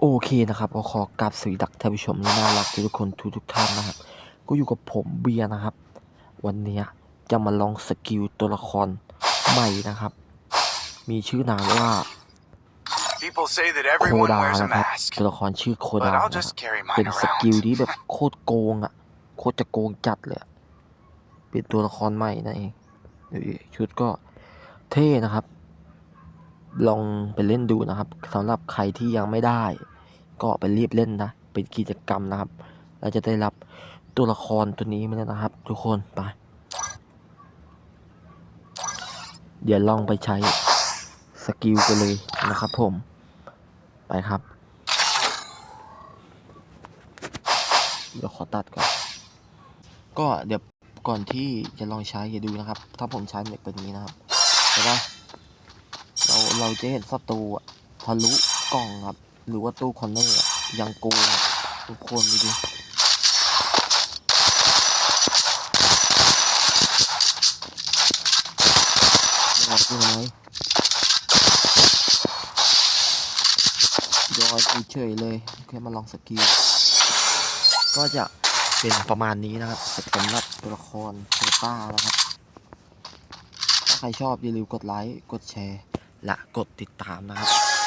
โอเคนะครับก็ขอกราบสวัสดีท่านผู้ชมที่น่ารักทุกคนทุกทุกๆท่านนะครับ ก็อยู่กับผมเบียร์นะครับ วันเนี้ยจะมาลองสกิลตัวละครใหม่นะครับ มีชื่อนามว่า People say that โค everyone ดา wears a นะครับ mask, ตัวละครชื่อโค but ดา I'll นะค just รับ carry เป็น mine สกิล around. ที่แบบโคตรโกงอะโคตรจะโกงจัดเลยอะเป็นตัวละครใหม่นั่นเองดูดิชุดก็เท่นะครับ ลองไปเล่นดูนะครับสำหรับใครที่ยังไม่ได้ ก็ไปรีบเล่นนะ เป็นกิจกรรมนะครับ เราจะได้รับตัวละครตัวนี้มาแล้วนะครับ ทุกคนไป เดี๋ยวลองไปใช้สกิลกันเลยนะครับผม ไปครับ เดี๋ยวขอตัดก่อน ก็เดี๋ยวก่อนที่จะลองใช้อย่าดูนะครับ ถ้าผมใช้เน็ตเป็นนี้นะครับเห็นปะ เราเราจะเห็นศัตรูอะทะลุกล่องครับ หรือว่าตู้คอนเนอร์ยังโกงทุกคนดูดิยอดใช่ไหมยอดเฉยเลยแค่มาลองสกิลก็จะเป็นประมาณนี้นะครับสำหรับตัวละครโคต้านะครับ ถ้าใครชอบอย่าลืมกดไลค์ กดแชร์ ละกดติดตามนะครับ